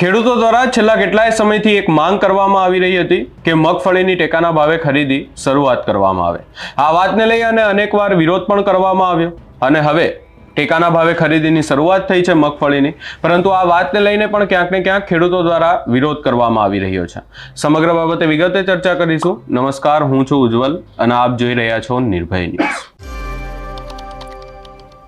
ખેડૂતો દ્વારા છેલ્લા કેટલાય સમયથી એક માંગ કરવામાં આવી રહી હતી કે મગફળીની ટેકાના ભાવે ખરીદી શરૂઆત કરવામાં આવે. આ વાતને લઈ અને અનેકવાર વિરોધ પણ કરવામાં આવ્યો. અને હવે ટેકાના ભાવે ખરીદીની શરૂઆત થઈ છે મગફળીની. પરંતુ આ વાતને લઈને પણ ક્યાંક ને ક્યાંક ખેડૂતો દ્વારા વિરોધ કરવામાં આવી રહ્યો છે. સમગ્ર બાબતે વિગતે ચર્ચા કરીશું. નમસ્કાર, હું છું ઉજ્જવલ અને આપ જોઈ રહ્યા છો નિર્ભય ન્યૂઝ.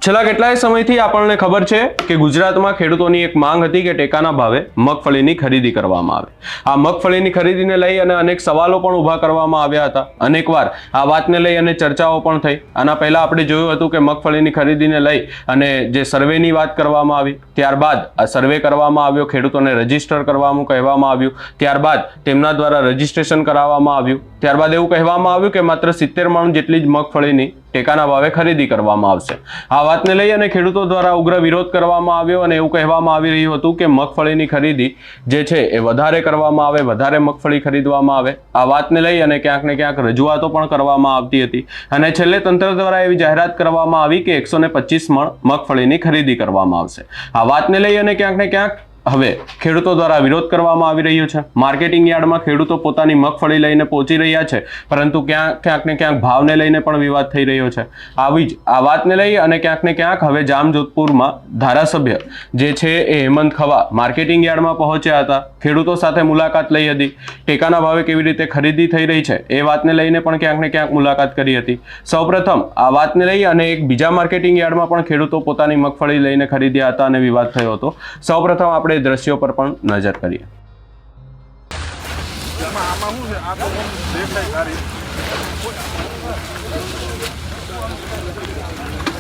છેલ્લા કેટલાય સમયથી આપણને ખબર છે કે ગુજરાતમાં ખેડૂતોની એક માંગ હતી કે ટેકાના ભાવે મગફળીની ખરીદી કરવામાં આવે. આ મગફળીની ખરીદીને લઈ અને અનેક સવાલો પણ ઊભા કરવામાં આવ્યા હતા. અનેકવાર આ વાતને લઈ અને ચર્ચાઓ પણ થઈ. આના પહેલાં આપણે જોયું હતું કે મગફળીની ખરીદીને લઈ અને જે સર્વેની વાત કરવામાં આવી, ત્યારબાદ આ સર્વે કરવામાં આવ્યો, ખેડૂતોને રજિસ્ટર કરવાનું કહેવામાં આવ્યું, ત્યારબાદ તેમના દ્વારા રજીસ્ટ્રેશન કરાવવામાં આવ્યું. ત્યારબાદ એવું કહેવામાં આવ્યું કે માત્ર સિત્તેર મણ જેટલી જ મગફળીની ટેકાના ભાવે ખરીદી કરવામાં આવશે. આ વાતને લઈ અને ખેડૂતો દ્વારા ઉગ્ર વિરોધ કરવામાં આવ્યો અને એવું કહેવામાં આવી રહ્યું હતું કે મગફળીની ખરીદી જે છે એ વધારે કરવામાં આવે, વધારે મગફળી ખરીદવામાં આવે. આ વાતને લઈ અને ક્યાંક ને ક્યાંક રજૂઆતો પણ કરવામાં આવતી હતી. અને છેલ્લે તંત્ર દ્વારા એવી જાહેરાત કરવામાં આવી કે એકસો પચીસ મણ મગફળીની ખરીદી કરવામાં આવશે. આ વાતને લઈ અને ક્યાંક ને ક્યાંક હવે ખેડૂતો દ્વારા વિરોધ કરવામાં આવી રહ્યો છે. માર્કેટિંગ યાર્ડમાં ખેડૂતો પોતાની મગફળી લઈને પહોંચી રહ્યા છે, પરંતુ ક્યાંક ક્યાંક ને ક્યાંક ભાવને લઈને પણ વિવાદ થઈ રહ્યો છે. આવી જ, આ વાતને લઈ અને ક્યાંક ને ક્યાંક હવે જામજોધપુરમાં ધારાસભ્ય જે છે એ હેમંત ખવા માર્કેટિંગ યાર્ડમાં પહોંચ્યા હતા. ખેડૂતો સાથે મુલાકાત લઈ હતી. ટેકાના ભાવે કેવી રીતે ખરીદી થઈ રહી છે, એ વાતને લઈને પણ ક્યાંક ને ક્યાંક મુલાકાત કરી હતી. સૌપ્રથમ આ વાતને લઈ અને એક બીજા માર્કેટિંગ યાર્ડમાં પણ ખેડૂતો પોતાની મગફળી લઈને ખરીદ્યા હતા અને વિવાદ થયો હતો. સૌપ્રથમ આપણે દ્રશ્યો પર પણ નજર કરીએ.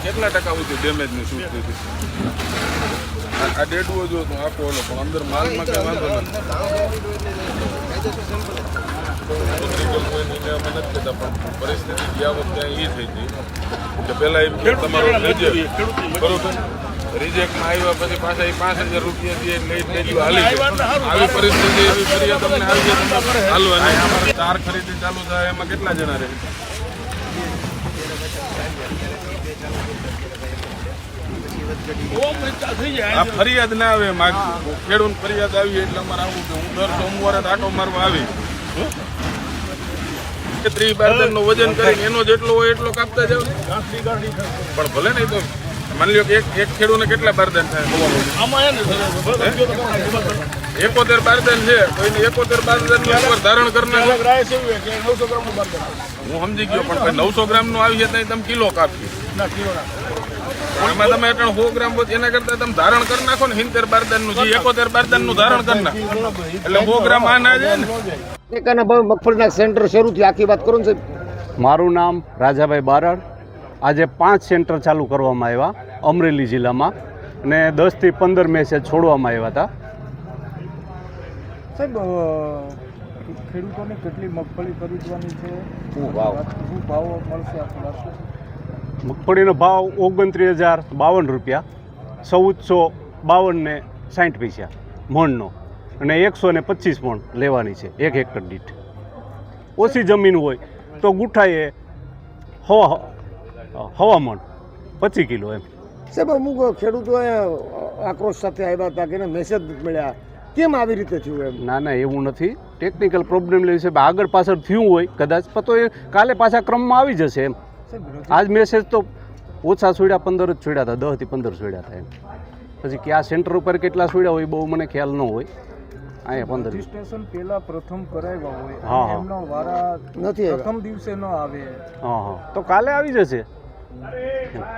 કેટલા ટકા સુધી ડેમેજની શું આ- ડેડવો જો તો આખો ઓલો પણ અંદર માલમાં કઈ વાંધો નથી. અમે નથી કહેતા, પણ પરિસ્થિતિ ગયા વખતે એ થઈ હતી કે પહેલા એમ તમારો બરોબર? રિજેક્ટમાં આવ્યા પછી પાછા એ પાંચ હજાર રૂપિયા દે લઈ લઈ હાલી આવી પરિસ્થિતિ એવી ફરી તમને આવી જાય તમે હાલવા અમારે ચાર ખરીદી ચાલુ થાય એમાં કેટલા જણા રહે? આ ફરિયાદ ના આવે ખેડૂત ફરિયાદ આવી એટલે અમારે આવું કે હું દર સોમવારે આટો મારવા આવી. કે ત્રીસ બારદાનનું વજન કરીને એનો જેટલો હોય એટલો કાપતા જાવ પણ ભલે નહીં તો માની લો કે એક એક ખેડૂને કેટલા બારદાન થાય? એકોતેર બારદાન છે તો એને એકોતેર બારદાનનું ઉપર ધારણ કરનાર હું સમજી ગયો પણ નવસો ગ્રામનું આવી છે તમે કિલો કાપી એમાં તમે એટલે સો ગ્રામ એના કરતા તમે ધારણ કરી નાખો ને હિંતેર બારદાનનું જે એકોતેર બારદાનનું ધારણ કરી નાખો. એટલે સો ગ્રામ આ ના જાય ને? મગફળીના સેન્ટર શરૂ આખી વાત કરું ને મારું નામ રાજાભાઈ બારડ. આજે પાંચ સેન્ટર ચાલુ કરવામાં આવ્યા અમરેલી જિલ્લામાં અને દસથી પંદર મેસેજ છોડવામાં આવ્યા હતા. સાહેબ ખેડૂતોને કેટલી મગફળી ખરીદવાની છે? શું ભાવ? શું ભાવ મળશે મગફળીનો ભાવ ઓગણત્રીસ હજાર બાવન રૂપિયા ચૌદસો બાવન ને સાઠ પૈસા મણનો અને એકસો ને પચીસ મણ લેવાની છે એક હેક્ટર દીઠ. ઓછી જમીન હોય તો ગુઠાએ હવા હવા મણ પચીસ કિલો એમ. સાહેબ અમુક ખેડૂતોએ આક્રોશ સાથે આવ્યા હતા કે મેસેજ મળ્યા. કેમ આવી રીતે થયું એમ? ના ના એવું નથી. ટેકનિકલ પ્રોબ્લેમ લેવી છે. આગળ પાછળ થયું હોય કદાચ પણ તો એ કાલે પાછા ક્રમમાં આવી જશે એમ. આજ મેસેજ તો ઓછા છોડ્યા પંદર જ છોડ્યા હતા દસથી પંદર છોડ્યા હતા એમ. પછી કયા સેન્ટર ઉપર કેટલા છોડ્યા હોય એ બહુ મને ખ્યાલ ન હોય. અહીંયા પંદર રજીસ્ટ્રેશન પહેલા પ્રથમ કરાવ્યા હોય હા, હા. એમનો વારા નથી. પ્રથમ દિવસે ન આવે. હા હા. તો કાલે આવી જશે?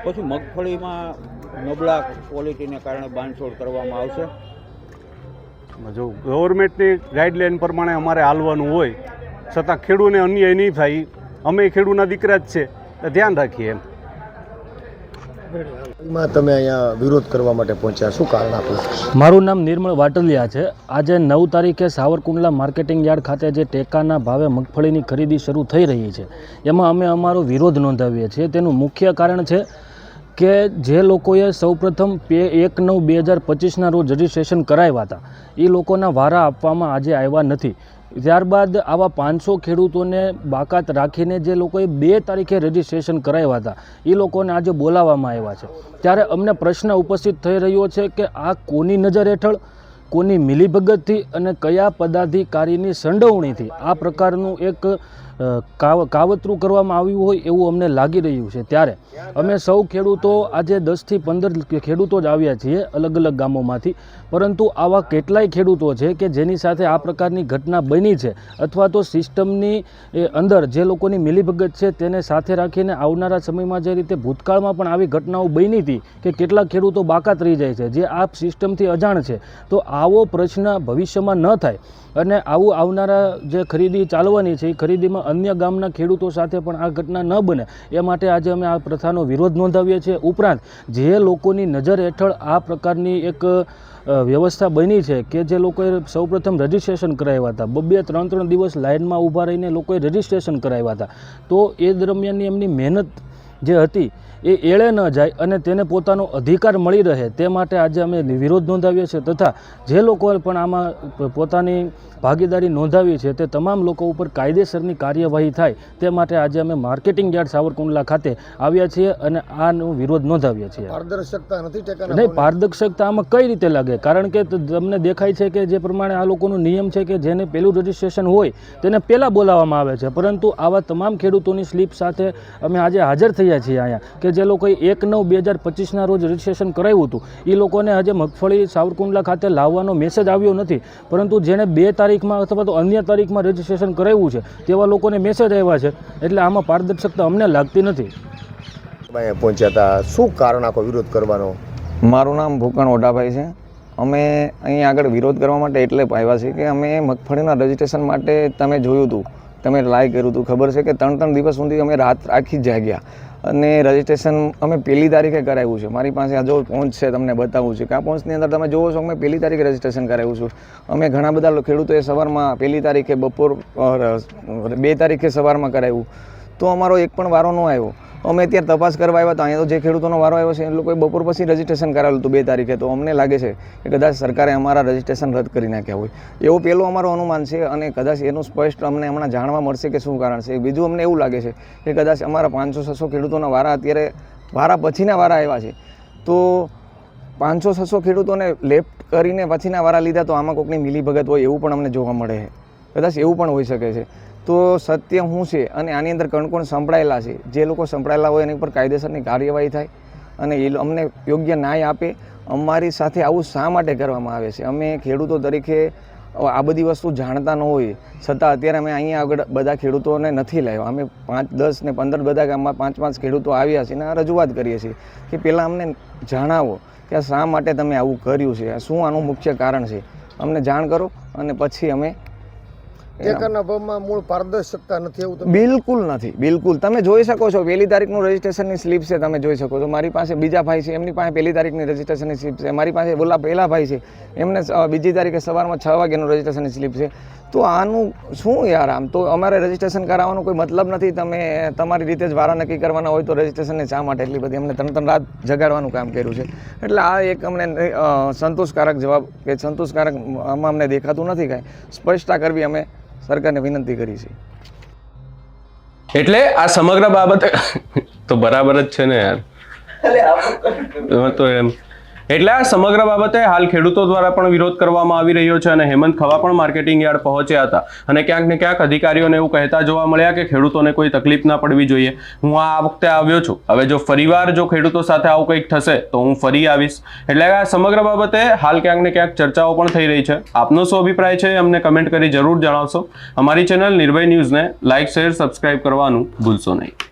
પછી મગફળીમાં નબળા ક્વોલિટીને કારણે બાંધછોડ કરવામાં આવશે. જો ગવર્મેન્ટની ગાઈડલાઈન પ્રમાણે અમારે હાલવાનું હોય, છતાં ખેડૂને અન્યાય નહીં થાય. અમે ખેડૂના દીકરા જ છે. ધ્યાન રાખીએ એમ. માં તમે અહીંયા વિરોધ કરવા માટે પહોંચ્યા, શું કારણ આપ્યું મારું નામ નિર્મળ વાટલિયા છે. આજે નવ તારીખે સાવરકુંડલા માર્કેટિંગ યાર્ડ ખાતે જે ટેકાના ભાવે મગફળીની ખરીદી શરૂ થઈ રહી છે, એમાં અમે અમારો વિરોધ નોંધાવીએ છીએ. તેનું મુખ્ય કારણ છે કે જે લોકોએ સૌપ્રથમ પે એક નવ બે હજાર પચીસના રોજ રજિસ્ટ્રેશન કરાવ્યા હતા, એ લોકોના વારા આપવામાં આજે આવ્યા નથી. ત્યારબાદ આવા પાંચસો ખેડૂતોને બાકાત રાખીને જે લોકોએ બે તારીખે રજિસ્ટ્રેશન કરાવ્યા હતા, એ લોકોને આજે બોલાવવામાં આવ્યા છે. ત્યારે અમને પ્રશ્ન ઉપસ્થિત થઈ રહ્યો છે કે આ કોની નજર હેઠળ, કોની મિલીભગતથી અને કયા પદાધિકારીની સંડોવણીથી? આ પ્રકારનું એક કાવ, કાવતરું કરવામાં આવ્યું હોય એવું અમને લાગી રહ્યું છે ત્યારે. અમે સૌ ખેડૂતો આજે દસથી પંદર ખેડૂતો જ આવ્યા છીએ અલગ અલગ ગામોમાંથી. પરંતુ આવા કેટલાય ખેડૂતો છે કે જેની સાથે આ પ્રકારની ઘટના બની છે અથવા તો સિસ્ટમની અંદર જે લોકોની મિલીભગત છે તેને સાથે રાખીને આવનારા સમયમાં જે રીતે ભૂતકાળમાં પણ આવી ઘટનાઓ બની હતી કે કેટલાક ખેડૂતો બાકાત રહી જાય છે, જે આ સિસ્ટમથી અજાણ છે, તો આવો પ્રશ્ન ભવિષ્યમાં ન થાય. અને આવું આવનારા જે ખરીદી ચાલવાની છે, એ ખરીદીમાં અન્ય ગામના ખેડૂતો સાથે પણ આ ઘટના ન બને. એ માટે આજે અમે આ પ્રથાનો વિરોધ નોંધાવીએ છીએ. ઉપરાંત, જે લોકોની નજર હેઠળ આ પ્રકારની એક વ્યવસ્થા બની છે કે જે લોકોએ સૌપ્રથમ રજિસ્ટ્રેશન કરાવ્યા હતા. બબ્બે ત્રણ ત્રણ દિવસ લાઇનમાં ઊભા રહીને લોકોએ રજિસ્ટ્રેશન કરાવ્યા હતા. તો એ દરમિયાનની એમની મહેનત જે હતી એ એળે ન જાય અને તેને પોતાનો અધિકાર મળી રહે તે માટે આજે અમે વિરોધ નોંધાવીએ છીએ તથા જે લોકોએ પણ આમાં પોતાની ભાગીદારી નોંધાવી છે તે તમામ લોકો ઉપર કાયદેસરની કાર્યવાહી થાય તે માટે આજે અમે માર્કેટિંગ યાર્ડ સાવરકુંડલા ખાતે આવ્યા છીએ અને આનો વિરોધ નોંધાવીએ છીએ. પારદર્શકતા નથી નહીં પારદર્શકતા આમાં કઈ રીતે લાગે? કારણ કે તમને દેખાય છે કે જે પ્રમાણે આ લોકોનો નિયમ છે કે જેને પહેલું રજિસ્ટ્રેશન હોય તેને પહેલાં બોલાવવામાં આવે છે. પરંતુ આવા તમામ ખેડૂતોની સ્લીપ સાથે અમે આજે હાજર થયા છીએ અહીંયા. કે જે લોકોએ એક નવ બે હજાર પચીસના રોજ રજિસ્ટ્રેશન કરાવ્યું હતું એ લોકોને હજે મગફળી સાવરકુંડલા ખાતે લાવવાનો મેસેજ આવ્યો નથી. પરંતુ જેણે બે તારીખમાં અથવા તો અન્ય તારીખમાં રજિસ્ટ્રેશન કરાવ્યું છે તેવા લોકોને મેસેજ આવ્યા છે. એટલે આમાં પારદર્શકતા અમને લાગતી નથી. પહોંચ્યા હતા. શું કારણ આખો વિરોધ કરવાનો? મારું નામ ભૂકણ ઓઢાભાઈ છે. અમે અહીં આગળ વિરોધ કરવા માટે એટલે આવ્યા છીએ કે અમે મગફળીના રજિસ્ટ્રેશન માટે તમે જોયું હતું તમે લાઈ કર્યું હતું ખબર છે કે ત્રણ ત્રણ દિવસ સુધી અમે રાત આખી જ જાગ્યા. અને રજિસ્ટ્રેશન અમે પહેલી તારીખે કરાવ્યું છે. મારી પાસે આ જો પહોંચ છે તમને બતાવવું છે કે આ પહોંચની અંદર તમે જોવો છો અમે પહેલી તારીખે રજિસ્ટ્રેશન કરાવ્યું છું. અમે ઘણા બધા ખેડૂતોએ સવારમાં પહેલી તારીખે બપોર બે તારીખે સવારમાં કરાવ્યું. તો અમારો એક પણ વારો ન આવ્યો. અમે અત્યારે તપાસ કરવા આવ્યા હતા. અહીંયા તો જે ખેડૂતોનો વારો આવ્યો છે, એ લોકોએ બપોર પછી રજીસ્ટ્રેશન કરાવેલું હતું બે તારીખે. તો અમને લાગે છે કે કદાચ સરકારે અમારા રજીસ્ટ્રેશન રદ કરી નાખ્યા હોય. એવો પહેલો અમારો અનુમાન છે અને કદાચ એનું સ્પષ્ટ અમને હમણાં જાણવા મળશે કે શું કારણ છે. બીજું અમને એવું લાગે છે કે કદાચ અમારા પાંચસો છસો ખેડૂતોના વારા અત્યારે વારા પછીના વારા આવ્યા છે. તો પાંચસો છસો ખેડૂતોને લેફ્ટ કરીને પછીના વારા લીધા તો આમાં કોઈકની મિલીભગત હોય એવું પણ અમને જોવા મળે છે. કદાચ એવું પણ હોઈ શકે છે. તો સત્ય શું છે? અને આની અંદર કોણ કોણ સંભળાયેલા છે. જે લોકો સંભળાયેલા હોય એની પર કાયદેસરની કાર્યવાહી થાય અને એ અમને યોગ્ય ન્યાય આપે. અમારી સાથે આવું શા માટે કરવામાં આવે છે? અમે ખેડૂતો તરીકે આ બધી વસ્તુ જાણતા ન હોય છતાં અત્યારે અમે અહીંયા આગળ બધા ખેડૂતોને નથી લાવ્યા. અમે પાંચ, દસ ને પંદર બધા ગામમાં પાંચ પાંચ ખેડૂતો આવ્યા છે અને રજૂઆત કરીએ છીએ કે પહેલાં અમને જણાવો કે શા માટે તમે આવું કર્યું છે? શું આનું મુખ્ય કારણ છે? અમને જાણ કરો અને પછી અમે ટેકાના ભાવમાં મૂળ પારદર્શકતા નથી એવું બિલકુલ નથી બિલકુલ. તમે જોઈ શકો છો પહેલી તારીખનું રજીસ્ટ્રેશનની સ્લીપ છે તમે જોઈ શકો છો. મારી પાસે બીજા ભાઈ છે એમની પાસે પહેલી તારીખની રજીસ્ટ્રેશનની સ્લીપ છે. મારી પાસે બોલા પહેલા ભાઈ છે એમને બીજી તારીખે સવારમાં છ વાગ્યાનું રજીસ્ટ્રેશનની સ્લીપ છે. તો આનું શું યાર આમ? તો અમારે રજીસ્ટ્રેશન કરાવવાનો કોઈ મતલબ નથી. તમે તમારી રીતે જ વારા નક્કી કરવાના હોય તો રજીસ્ટ્રેશનને શા માટે એટલી બધી? અમને ત્રણ ત્રણ રાત જગાડવાનું કામ કર્યું છે. એટલે આ એક અમને સંતોષકારક જવાબ કે સંતોષકારક આમાં અમને દેખાતું નથી કાંઈ. સ્પષ્ટતા કરવી અમે સરકારને વિનંતી કરી છે. એટલે આ સમગ્ર બાબત તો બરાબર જ છે ને યાર. તો એમ એટલે આ સમગ્ર બાબતે હાલ ખેડૂતો દ્વારા પણ વિરોધ કરવામાં આવી રહ્યો છે અને હેમંત ખવા પણ માર્કેટિંગ યાર્ડ પહોંચ્યા હતા. અને ક્યાંક ને ક્યાંક અધિકારીઓને એવું કહેતા જોવા મળ્યા કે ખેડૂતોને કોઈ તકલીફ ના પડવી જોઈએ. હું આ વખતે આવ્યો છું. હવે જો ફરીવાર જો ખેડૂતો સાથે આવું કંઈક થશે, તો હું ફરી આવીશ. એટલે આ સમગ્ર બાબતે હાલ ક્યાંક ને ક્યાંક ચર્ચાઓ પણ થઈ રહી છે. આપનો શું અભિપ્રાય છે અમને કમેન્ટ કરી જરૂર જણાવશો. અમારી ચેનલ નિર્ભય ન્યૂઝને લાઇક શેર, સબસ્ક્રાઇબ કરવાનું ભૂલશો નહીં.